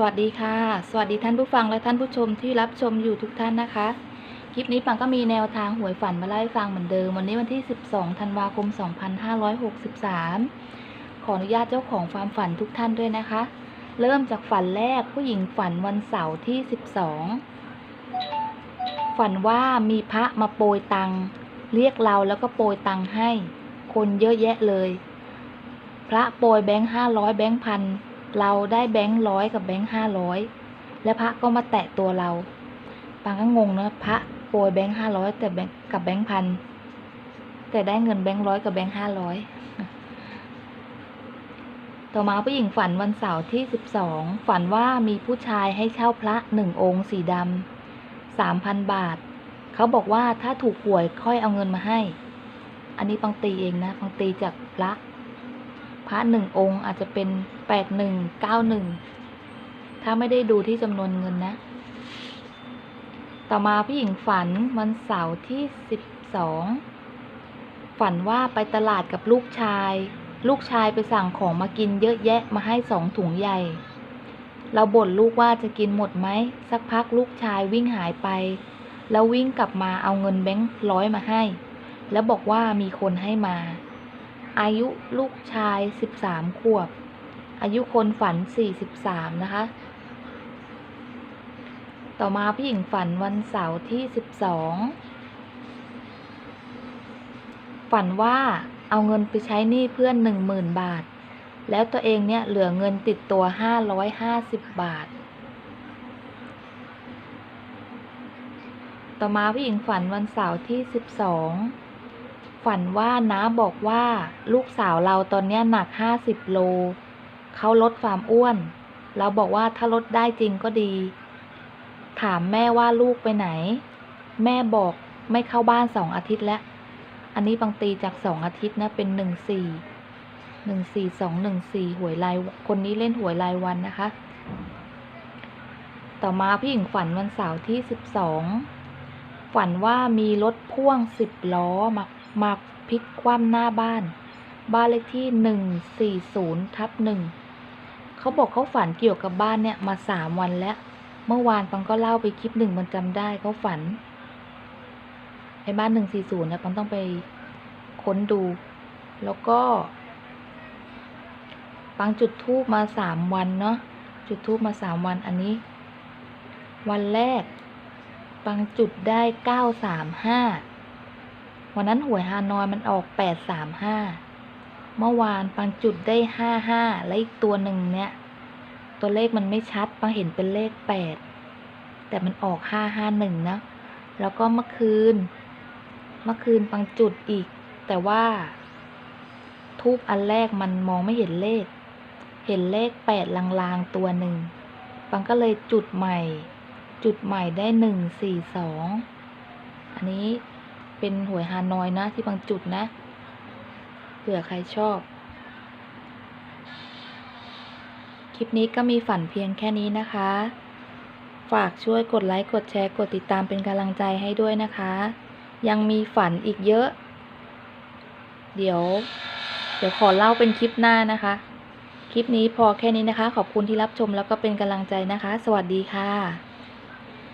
สวัสดีค่ะ สวัสดีท่านผู้ฟังและท่านผู้ชมที่รับชมอยู่ทุกท่านนะคะ คลิปนี้ปังก็มีแนวทางหวยฝันมาเล่าให้ฟังเหมือนเดิม วันนี้วันที่ 12 ธันวาคม 2563 ขออนุญาตเจ้าของความฝันทุกท่านด้วยนะคะ เริ่มจากฝันแรกผู้หญิงฝันวันเสาร์ที่ 12 ฝันว่ามีพระมาโปรยตังเรียกเราแล้วก็โปรยตังให้ คนเยอะแยะเลย พระโปรยแบงค์ห้าร้อยแบงค์พัน เราได้แบงค์ร้อยกับแบงค์ห้าร้อยแล้วพระก็มาแตะตัวเราปังก็งงนะพระโปรยแบงค์ห้าร้อยแต่แบงค์กับแบงค์พันแต่ได้เงินแบงค์ร้อยกับแบงค์ห้าร้อยต่อมาผู้หญิงฝันวันเสาร์ที่สิบสองฝันว่ามีผู้ชายให้เช่าพระหนึ่งองค์สีดำสามพันบาท เขาบอกว่าถ้าถูกหวยค่อยเอาเงินมาให้ อันนี้ปังตีเองนะปังตีจากพระ พระหนึ่งองค์อาจจะเป็นแปดหนึ่งเก้าหนึ่งถ้าไม่ได้ดูที่จำนวนเงินนะ ต่อมาผู้หญิงฝันวันเสาร์ที่สิบสองฝันว่าไปตลาดกับลูกชาย ลูกชายไปสั่งของมากินเยอะแยะมาให้สองถุงใหญ่ เราบ่นลูกว่าจะกินหมดไหม สักพักลูกชายวิ่งหายไป แล้ววิ่งกลับมาเอาเงินแบงค์ร้อยมาให้ แล้วบอกว่ามีคนให้มา อายุลูกชาย 13 ขวบ อายุคนฝัน 43 นะคะ ต่อมาผู้หญิงฝันวันเสาร์ที่ 12 ฝันว่าเอาเงินไปใช้หนี้เพื่อน 10,000 บาท แล้วตัวเองเนี่ยเหลือเงินติดตัว 550 บาท ต่อมาผู้หญิงฝันวันเสาร์ที่ 12 ฝันว่าน้าบอกว่าลูกสาวเราตอนเนี้ยหนักห้าสิบโล เขาลดความอ้วน เราบอกว่าถ้าลดได้จริงก็ดี ถามแม่ว่าลูกไปไหน แม่บอกไม่เข้าบ้านสองอาทิตย์แล้ว อันนี้บางตีจากสองอาทิตย์นะเป็นหนึ่งสี่หนึ่งสี่สองหนึ่งสี่หวยรายคนนี้เล่นหวยรายวันนะคะ ต่อมาผู้หญิงฝันวันเสาร์ที่สิบสองฝันว่ามีรถพ่วงสิบล้อมา มาพลิกคว่ำหน้าบ้าน บ้านเลขที่หนึ่งสี่ศูนย์ทับหนึ่งเขาบอกเขาฝันเกี่ยวกับบ้านเนี่ยมาสามวันแล้ว เมื่อวานปังก็เล่าไปคลิปหนึ่งมันจำได้เขาฝันไอ้บ้านหนึ่งสี่ศูนย์เนี่ยปังต้องไปค้นดู แล้วก็ ปังจุดทูบมาสามวันเนาะจุดทูบมาสามวันอันนี้ วันแรก ปังจุดได้เก้าสามห้า วันนั้นหวยฮานอยมันออกแปดสามห้าเมื่อวานปังจุดได้ห้าห้าและอีกตัวหนึ่งเนี่ย ตัวเลขมันไม่ชัดปังเห็นเป็นเลขแปดแต่มันออกห้าห้าหนึ่งนะ แล้วก็เมื่อคืน เมื่อคืนปังจุดอีก แต่ว่า ทูบอันแรกมันมองไม่เห็นเลข เห็นเลขแปดลางๆตัวหนึ่งปังก็เลยจุดใหม่ จุดใหม่ได้หนึ่งสี่สองอันนี้ เป็นหวยฮานอยนะที่บางจุดนะ เผื่อใครชอบ คลิปนี้ก็มีฝันเพียงแค่นี้นะคะ ฝากช่วยกดไลค์ กดแชร์ กดติดตามเป็นกำลังใจให้ด้วยนะคะ ยังมีฝันอีกเยอะ เดี๋ยว เดี๋ยวขอเล่าเป็นคลิปหน้านะคะ คลิปนี้พอแค่นี้นะคะ ขอบคุณที่รับชมแล้วก็เป็นกำลังใจนะคะ สวัสดีค่ะ